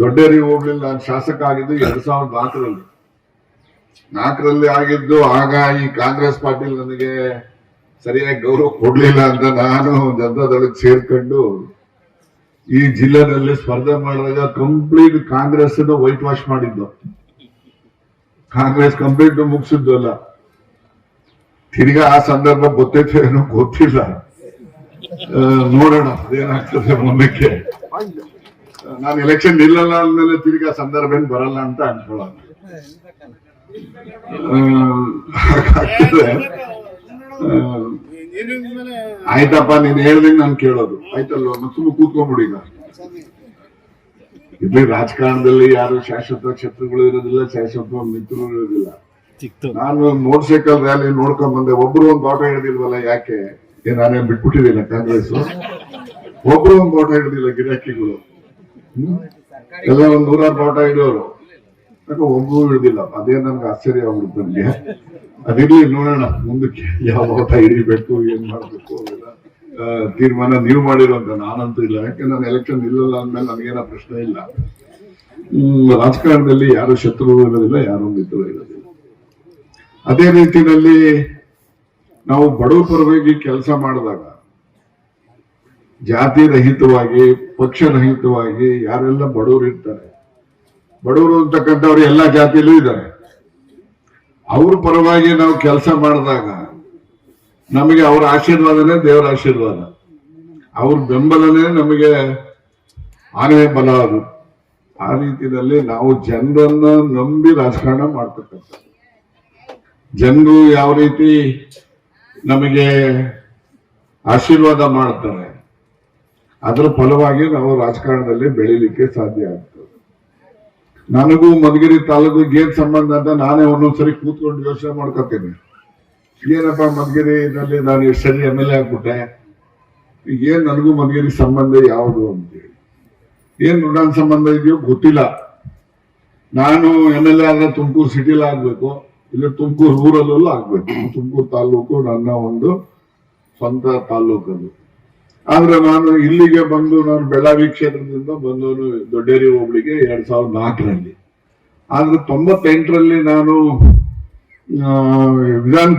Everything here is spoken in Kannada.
ದೊಡ್ಡೇರಿ ಹೋಗ್ಲಿಲ್ಲ ನಾನು ಶಾಸಕ ಆಗಿದ್ದು ಎರಡ್ ಸಾವಿರದ ನಾಲ್ಕರಲ್ಲಿ. ನಾಲ್ಕರಲ್ಲಿ ಆಗಿದ್ದು ಆಗ ಈ ಕಾಂಗ್ರೆಸ್ ಪಾರ್ಟಿ ನನಗೆ ಸರಿಯಾಗಿ ಗೌರವ ಕೊಡ್ಲಿಲ್ಲ ಅಂತ ನಾನು ಜನತಾದಳಕ್ಕೆ ಸೇರ್ಕೊಂಡು ಈ ಜಿಲ್ಲೆನಲ್ಲಿ ಸ್ಪರ್ಧೆ ಮಾಡಿದಾಗ ಕಂಪ್ಲೀಟ್ ಕಾಂಗ್ರೆಸ್ ವೈಟ್ ವಾಶ್ ಮಾಡಿದ್ದು. ಕಾಂಗ್ರೆಸ್ ಕಂಪ್ಲೀಟ್ ಮುಗಿಸಿದ್ದು ಅಲ್ಲ. ತಿರ್ಗಾ ಆ ಸಂದರ್ಭ ಗೊತ್ತೈತೆ ಏನೋ ಗೊತ್ತಿಲ್ಲ. ನೋಡೋಣ, ಅದೇನಾಗ್ತದೆ ಮುಂದಕ್ಕೆ. ನಾನು ಎಲೆಕ್ಷನ್ ನಿಲ್ಲಲ್ಲ ಅಂದ್ಮೇಲೆ ತಿರ್ಗಾ ಸಂದರ್ಭ ಏನ್ ಬರಲ್ಲ ಅಂತ ಅನ್ಕೊಳ್ಳ ಆಯ್ತಪ್ಪ ನೀನ್ ಹೇಳ್ದಂಗ್ ನಾನು ಕೇಳೋದು. ಆಯ್ತಲ್ವ? ಮತ್ತೆ ಸುಮ್ಮನೆ ಕೂತ್ಕೊಂಡ್ಬಿಡಿ ಈಗ. ಇಲ್ಲಿ ರಾಜಕಾರಣದಲ್ಲಿ ಯಾರು ಶಾಶ್ವತ ಶತ್ರುಗಳು ಇರೋದಿಲ್ಲ ಶಾಶ್ವತ ಮಿತ್ರರು ಇರೋದಿಲ್ಲ. ನಾನು ಮೋಟರ್ ಸೈಕಲ್ ರ್ಯಾಲಿ ನೋಡ್ಕೊಂಡ್ ಬಂದೆ. ಒಬ್ರು ಒಂದ್ ಬಾಟ ಹಿಡಿದಿಲ್ವಲ್ಲ ಯಾಕೆ? ನಾನೇನ್ ಬಿಟ್ಬಿಟ್ಟಿದ್ದೀನಿ ಕಾಂಗ್ರೆಸ್ ಒಬ್ರು ಒಂದ್ ಬಾಟ ಹಿಡಿದಿಲ್ಲ ಗಿರಾಕಿಗಳು? ಎಲ್ಲ ಒಂದ್ ನೂರಾರು ಪಾಠ ಇಡೋರು ಒಬ್ಬರು ಹಿಡಿದಿಲ್ಲ. ಅದೇ ನನ್ಗೆ ಆಶ್ಚರ್ಯ ಆಗ್ಬಿಡ್ತು ನನಗೆ. ಅದಿರ್ಲಿ ನೋಡೋಣ. ಮುಂದಕ್ಕೆ ಯಾವ ಪಾಠ ಹಿಡಿಬೇಕು, ಏನ್ ಮಾಡ್ಬೇಕು ತೀರ್ಮಾನ ನೀವು ಮಾಡಿರೋಂತ ನಾನಂತೂ ಇಲ್ಲ. ಯಾಕೆ ನಾನು ಎಲೆಕ್ಷನ್ ಇಲ್ಲಲ್ಲ ಅಂದ್ಮೇಲೆ ನನಗೇನೋ ಪ್ರಶ್ನೆ ಇಲ್ಲ. ರಾಜಕಾರಣದಲ್ಲಿ ಯಾರು ಶತ್ರು ಇರೋದಿಲ್ಲ, ಯಾರು ಮಿತ್ರರು ಇರೋದಿಲ್ಲ. ಅದೇ ರೀತಿಯಲ್ಲಿ ನಾವು ಬಡವ ಪರವಾಗಿ ಕೆಲಸ ಮಾಡಿದಾಗ ಜಾತಿ ರಹಿತವಾಗಿ ಪಕ್ಷ ರಹಿತವಾಗಿ ಯಾರೆಲ್ಲ ಬಡವರು ಇರ್ತಾರೆ, ಬಡವರು ಅಂತಕ್ಕಂಥವ್ರು ಎಲ್ಲಾ ಜಾತಿಯಲ್ಲೂ ಇದ್ದಾರೆ. ಅವ್ರ ಪರವಾಗಿ ನಾವು ಕೆಲಸ ಮಾಡಿದಾಗ ನಮಗೆ ಅವರ ಆಶೀರ್ವಾದನೇ ದೇವರ ಆಶೀರ್ವಾದ. ಅವ್ರ ಬೆಂಬಲನೇ ನಮಗೆ ಆನೆ ಬಲ ಅದು. ಆ ರೀತಿಯಲ್ಲಿ ನಾವು ಜನರನ್ನ ನಂಬಿ ರಾಜಕಾರಣ ಮಾಡ್ತಕ್ಕಂಥ ಜನರು ಯಾವ ರೀತಿ ನಮಗೆ ಆಶೀರ್ವಾದ ಮಾಡ್ತಾರೆ ಅದರ ಫಲವಾಗಿ ನಾವು ರಾಜಕಾರಣದಲ್ಲಿ ಬೆಳಿಲಿಕ್ಕೆ ಸಾಧ್ಯ ಆಗ್ತದೆ. ನನಗೂ ಮಧುಗಿರಿ ತಾಲೂಕು ಏನ್ ಸಂಬಂಧ ಅಂತ ನಾನೇ ಒಂದೊಂದ್ಸರಿ ಕೂತ್ಕೊಂಡು ಯೋಚನೆ ಮಾಡ್ಕೊತೀನಿ. ಏನಪ್ಪ ಮಧುಗಿರಿನಲ್ಲಿ ನಾನು ಎಷ್ಟು ಸರಿ ಎಂ ಎಲ್ ಎ ಆಗ್ಬಿಟ್ಟೆ? ಏನ್ ನನಗೂ ಮಧುಗಿರಿ ಸಂಬಂಧ ಯಾವುದು ಅಂತೇಳಿ. ಏನ್ ನನ್ನ ಸಂಬಂಧ ಇದೆಯೋ ಗೊತ್ತಿಲ್ಲ. ನಾನು ಎಂ ಎಲ್ ಎ ಆದ್ರೆ ತುಮಕೂರು ಸಿಟಿಲಿ ಆಗ್ಬೇಕು, ಇಲ್ಲ ತುಮಕೂರು ಊರಲ್ಲೂ ಆಗ್ಬೇಕು. ತುಮಕೂರು ತಾಲೂಕು ನನ್ನ ಒಂದು ಸ್ವಂತ ತಾಲೂಕದು. ಆದ್ರೆ ನಾನು ಇಲ್ಲಿಗೆ ಬಂದು ನಾನು ಬೆಳ್ಳಾವಿ ಕ್ಷೇತ್ರದಿಂದ ಬಂದವನು ದೊಡ್ಡೇರಿ ಹೋಬಳಿಗೆ ಎರಡ್ ಸಾವಿರದ ನಾಲ್ಕರಲ್ಲಿ. ಆದ್ರೆ ತೊಂಬತ್ತೆಂಟರಲ್ಲಿ ನಾನು ವಿಧಾನ